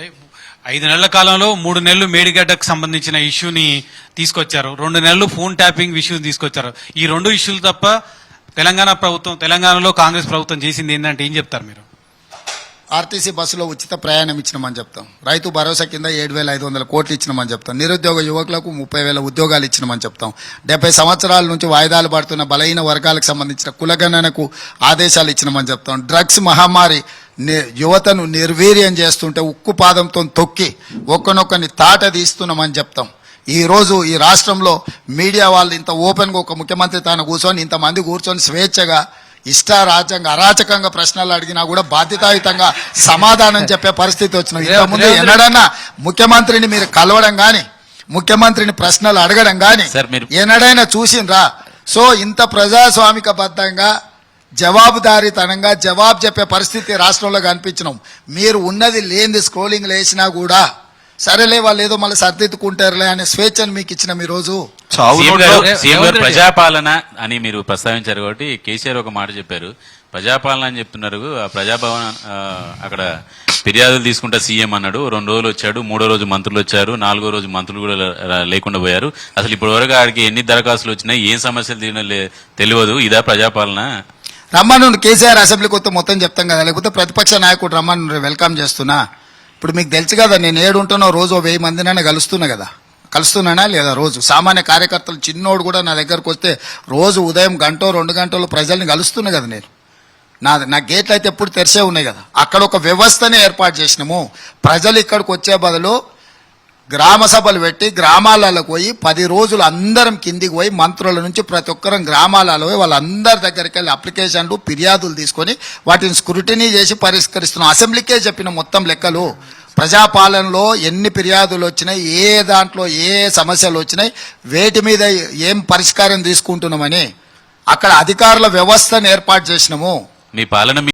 అంటే ఐదు నెలల కాలంలో మూడు నెలలు మేడిగడ్డకు సంబంధించిన ఇష్యూని తీసుకొచ్చారు. రెండు నెలలు ఫోన్ ట్యాపింగ్ ఇష్యూ తీసుకొచ్చారు. ఈ రెండు ఇష్యూలు తప్ప తెలంగాణ ప్రభుత్వం తెలంగాణలో కాంగ్రెస్ ప్రభుత్వం చేసింది ఏంటంటే ఏం చెప్తారు మీరు? ఆర్టీసీ బస్సులో ఉచిత ప్రయాణం ఇచ్చినామని చెప్తాం. రైతు భరోసా కింద ఏడు వేల ఐదు వందల కోట్లు ఇచ్చినామని చెప్తాం. నిరుద్యోగ యువకులకు ముప్పై వేల ఉద్యోగాలు ఇచ్చినామని చెప్తాం. డెబ్బై సంవత్సరాల నుంచి వాయిదాలు పడుతున్న బలహీన వర్గాలకు సంబంధించిన కులగణనకు ఆదేశాలు ఇచ్చినామని చెప్తాం. డ్రగ్స్ మహమ్మారి యువతను నిర్వీర్యం చేస్తుంటే ఉక్కు పాదంతో తొక్కి ఒక్కనొక్కని తాట తీస్తున్నామని చెప్తాం. ఈ రోజు ఈ రాష్ట్రంలో మీడియా వాళ్ళు ఇంత ఓపెన్గా ఒక ముఖ్యమంత్రి తాను కూర్చొని ఇంతమంది కూర్చొని స్వేచ్ఛగా ఇష్టారాజ్యంగా అరాచకంగా ప్రశ్నలు అడిగినా కూడా బాధ్యతాయుతంగా సమాధానం చెప్పే పరిస్థితి వచ్చిన ఇంతకుముందు ఎన్నడన్నా ముఖ్యమంత్రిని మీరు కలవడం కానీ ముఖ్యమంత్రిని ప్రశ్నలు అడగడం కానీ ఎన్నడైనా చూసిండ్రా. సో ఇంత ప్రజాస్వామిక బద్ధంగా జవాబుదారీతనంగా జవాబు చెప్పే పరిస్థితి రాష్ట్రంలో కనిపించినాం. మీరు ఉన్నది లేనిది స్క్రోలింగ్ లేచినా కూడా సరేలే వాళ్ళు ఏదో మళ్ళీ సర్దిద్దుకుంటారులే అనే స్వేచ్ఛను మీకు ఇచ్చిన ఈ రోజు. ప్రజాపాలన అని మీరు ప్రస్తావించారు కాబట్టి కేసీఆర్ ఒక మాట చెప్పారు. ప్రజాపాలన అని చెప్తున్నారు. ఆ ప్రజాభవన్ ఆ, అక్కడ ఫిర్యాదులు తీసుకుంటా సీఎం అన్నాడు. రెండు రోజులు వచ్చాడు మూడో రోజు మంత్రులు వచ్చారు నాలుగో రోజు మంత్రులు కూడా లేకుండా పోయారు. అసలు ఇప్పటి వరకు ఆడికి ఎన్ని దరఖాస్తులు వచ్చినాయి ఏం సమస్యలు తెలియదు. ఇదా ప్రజాపాలన. రమ్మను కేసీఆర్ అసెంబ్లీకి వస్తే మొత్తం చెప్తాం కదా లేకపోతే ప్రతిపక్ష నాయకుడు రమ్మను వెల్కమ్ చేస్తున్నా. ఇప్పుడు మీకు తెలుసు కదా నేను ఏడుంటున్నా రోజు వెయ్యి మందినైనా కలుస్తున్నా కదా. కలుస్తున్నానా లేదా రోజు? సామాన్య కార్యకర్తలు చిన్నోడు కూడా నా దగ్గరకు వస్తే రోజు ఉదయం గంట రెండు గంటలు ప్రజల్ని కలుస్తున్నా కదా నేను. నా నా గేట్లు అయితే ఎప్పుడు తెరిసే ఉన్నాయి కదా. అక్కడ ఒక వ్యవస్థనే ఏర్పాటు చేసినాము. ప్రజలు ఇక్కడికి వచ్చే బదులు గ్రామ సభలు పెట్టి గ్రామాలలో పోయి పది రోజులు అందరం కిందికి పోయి మంత్రుల నుంచి ప్రతి ఒక్కరం గ్రామాలలో పోయి వాళ్ళందరి దగ్గరికి వెళ్ళి అప్లికేషన్లు ఫిర్యాదులు తీసుకొని వాటిని స్క్రూటినీ చేసి పరిష్కరిస్తున్నాం. అసెంబ్లీకే చెప్పిన మొత్తం లెక్కలు. ప్రజాపాలనలో ఎన్ని ఫిర్యాదులు వచ్చినాయి ఏ దాంట్లో ఏ సమస్యలు వచ్చినాయి వేటి మీద ఏం పరిష్కారం తీసుకుంటున్నామని అక్కడ అధికారుల వ్యవస్థను ఏర్పాటు చేసినాము. మీ పాలన